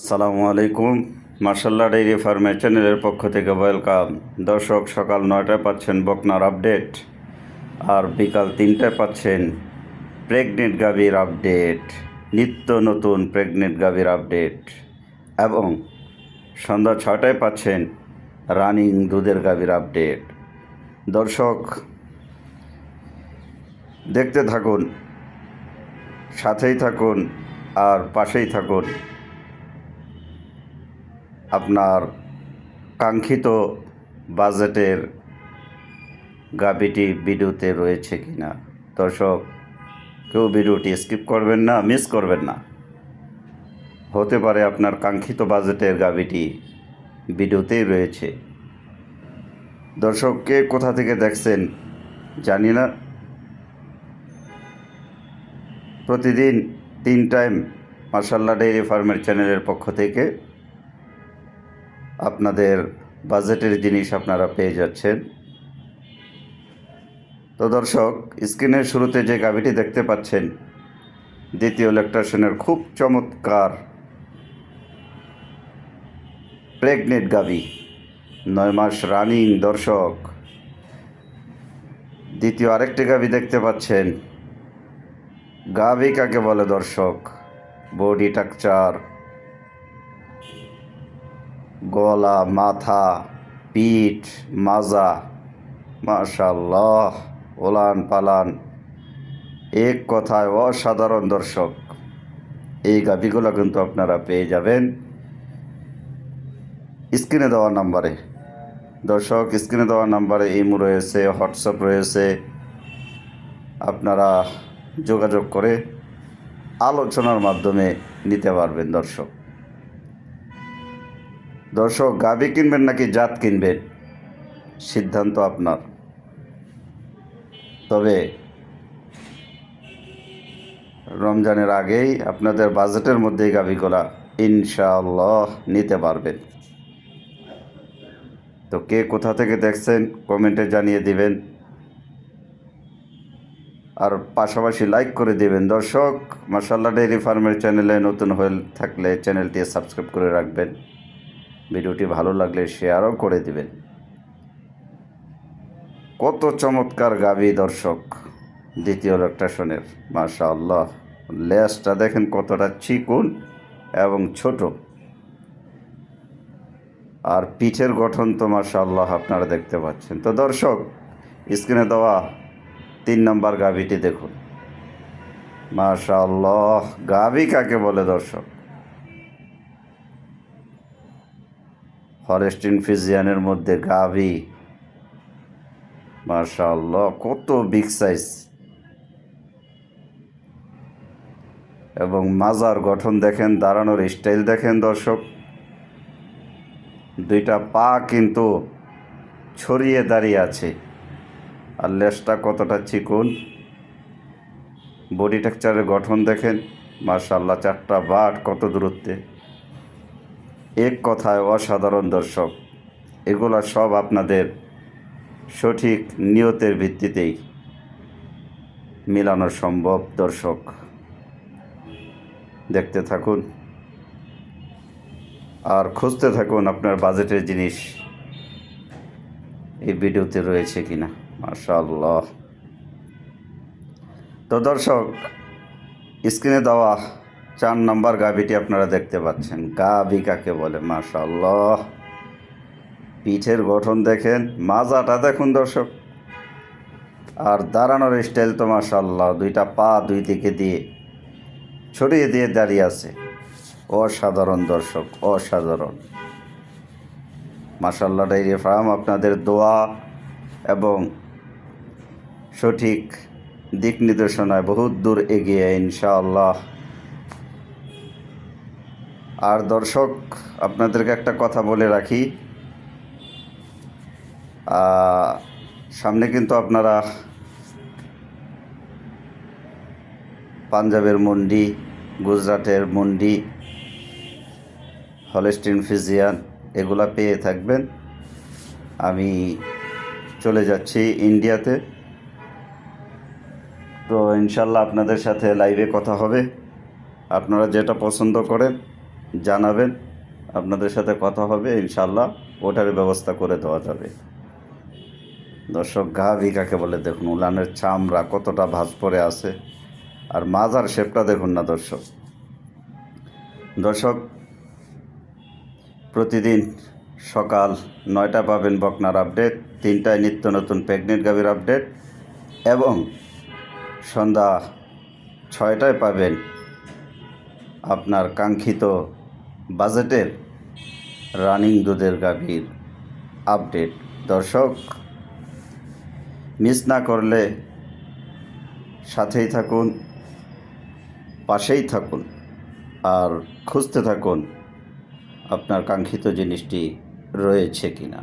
আসসালামু আলাইকুম মার্শাল্লা ডেইরি ফার্মের চ্যানেলের পক্ষ থেকে ওয়েলকাম দর্শক সকাল নয়টায় পাচ্ছেন বকনার আপডেট আর বিকাল তিনটায় পাচ্ছেন প্রেগনেন্ট গাভীর আপডেট নিত্য নতুন প্রেগনেন্ট গাভীর আপডেট এবং সন্ধ্যা ছটায় পাচ্ছেন রানিং দুধের গাভীর আপডেট দর্শক, দেখতে থাকুন, সাথেই থাকুন আর পাশেই থাকুন। আপনার কাঙ্ক্ষিত বাজেটের গাবিটি ভিডিওতে রয়েছে কি না দর্শক কেউ ভিডিওটি স্কিপ করবেন না, মিস করবেন না। হতে পারে আপনার কাঙ্ক্ষিত বাজেটের গাবিটি ভিডিওতেই রয়েছে। দর্শককে কোথা থেকে দেখছেন জানি না। প্রতিদিন তিন টাইম মার্শাল্লাহ ডেইরি ফার্মের চ্যানেলের পক্ষ থেকে আপনাদের বাজেটের জিনিস আপনারা পেয়ে যাচ্ছেন। তো দর্শক, স্ক্রিনের শুরুতে যে গাভিটি দেখতে পাচ্ছেন, দ্বিতীয় ইলেকট্রিশিয়ানের খুব চমৎকার প্রেগনেন্ট গাভি, নয় মাস রানিং দর্শক। দ্বিতীয় আরেকটি গাভি দেখতে পাচ্ছেন, গাভি কাকে বলে দর্শক? বডি টাকচার গলা, মাথা, পিঠ, মাজা মাশাল্লাহ ওলান পালান। এক কথায় অসাধারণ দর্শক। এই গাভিগুলো কিন্তু আপনারা পেয়ে যাবেন। স্ক্রিনে দেওয়া নাম্বারে। দর্শক, স্ক্রিনে দেওয়া নাম্বারে ইমো রয়েছে, হোয়াটসঅ্যাপ রয়েছে। আপনারা যোগাযোগ করে আলোচনার মাধ্যমে নিতে পারবেন দর্শক। দর্শক, গাভি কিনবেন নাকি জাত কিনবেন? সিদ্ধান্ত আপনার। তবে রমজানের আগেই আপনাদের বাজেটের মধ্যেই গাভিগুলা ইনশাআল্লাহ নিতে পারবেন। তো কে কোথা থেকে দেখছেন কমেন্টে জানিয়ে দিবেন। আর পাশাপাশি লাইক করে দিবেন। দর্শক মাসাল্লাহ ডেইরি ফার্মের চ্যানেলে নতুন হয়ে থাকলে চ্যানেলটি সাবস্ক্রাইব করে রাখবেন। ভিডিওটি ভালো লাগলে শেয়ারও করে দিবেন। কত চমৎকার গাবি দর্শক, দ্বিতীয় লোকটাশনের মাশা আল্লাহ লেজটা দেখেন কতটা চিকুন এবং ছোট। আর পিঠের গঠন তো মাশা আল্লাহ আপনারা দেখতে পাচ্ছেন। তো দর্শক, স্ক্রিনে দেওয়া তিন নম্বর গাভিটি দেখুন। মাশা আল্লাহ গাভি কাকে বলে দর্শক? ফরেস্টিন ফিজিয়ানের মধ্যে গাভি মাশাআল্লাহ, কত বিগ সাইজ এবং মাজার গঠন দেখেন, দাঁড়ানোর স্টাইল দেখেন দর্শক। দুইটা পা কিন্তু ছড়িয়ে দাঁড়িয়ে আছে। আর লেজটা কতটা চিকুন। বডি টেক্সচারের গঠন দেখেন মার্শাল্লাহ চারটা বাট, কত দূরত্বে। এক কথায় অসাধারণ দর্শক, এগুলা সব আপনাদের সঠিক নিয়তের ভিত্তিতেই মিলানো সম্ভব, দর্শক। দেখতে থাকুন। আর খুঁজতে থাকুন আপনার বাজেটের জিনিস। এই ভিডিওতে রয়েছে কি না মাশাআল্লাহ। তো দর্শক, স্ক্রিনে দেওয়া চার নম্বর গাভিটি আপনারা দেখতে পাচ্ছেন। গাভি কাকে বলে? মাশাআল্লাহ। পিঠের গঠন দেখেন, মাজাটা দেখুন দর্শক। আর দাঁড়ানোর স্টাইল তো মাশাআল্লাহ, দুইটা পা দুই দিকে দিয়ে ছড়িয়ে দিয়ে দাঁড়িয়ে আছে। অসাধারণ দর্শক, অসাধারণ। মাশাল্লাহ ডাইরি ফার্ম আপনাদের দোয়া এবং সঠিক দিক নির্দেশনায় বহুত দূর এগিয়ে, ইনশাআল্লাহ। আর দর্শক, আপনাদেরকে একটা কথা বলে রাখি সামনে কিন্তু আপনারা পাঞ্জাবের মন্ডি, গুজরাটের মন্ডি, হলেস্টিন ফিজিয়ান, এগুলা পেয়ে থাকবেন। আমি চলে যাচ্ছি ইন্ডিয়াতে। তো ইনশাল্লাহ আপনাদের সাথে লাইভে কথা হবে। আপনারা যেটা পছন্দ করেন, জানাবেন। আপনাদের সাথে কথা হবে, ইনশাল্লাহ। ওটার ব্যবস্থা করে দেওয়া যাবে। দর্শক গাভি কাকে বলে দেখুন, উলানের চামড়া কতটা ভাঁজ পড়ে আছে। আর মাজার শেপটা দেখুন না দর্শক। দর্শক, প্রতিদিন সকাল নয়টা পাবেন বকনার আপডেট, তিনটায় নিত্য নতুন প্রেগনেন্ট গাভীর আপডেট, এবং সন্ধ্যা ছয়টায় পাবেন আপনার কাঙ্ক্ষিত বাজেটের রানিং দুধের গাভীর আপডেট। দর্শক মিস না করলে সাথেই থাকুন, পাশেই থাকুন আর খুঁজতে থাকুন আপনার কাঙ্ক্ষিত জিনিসটি রয়েছে কিনা।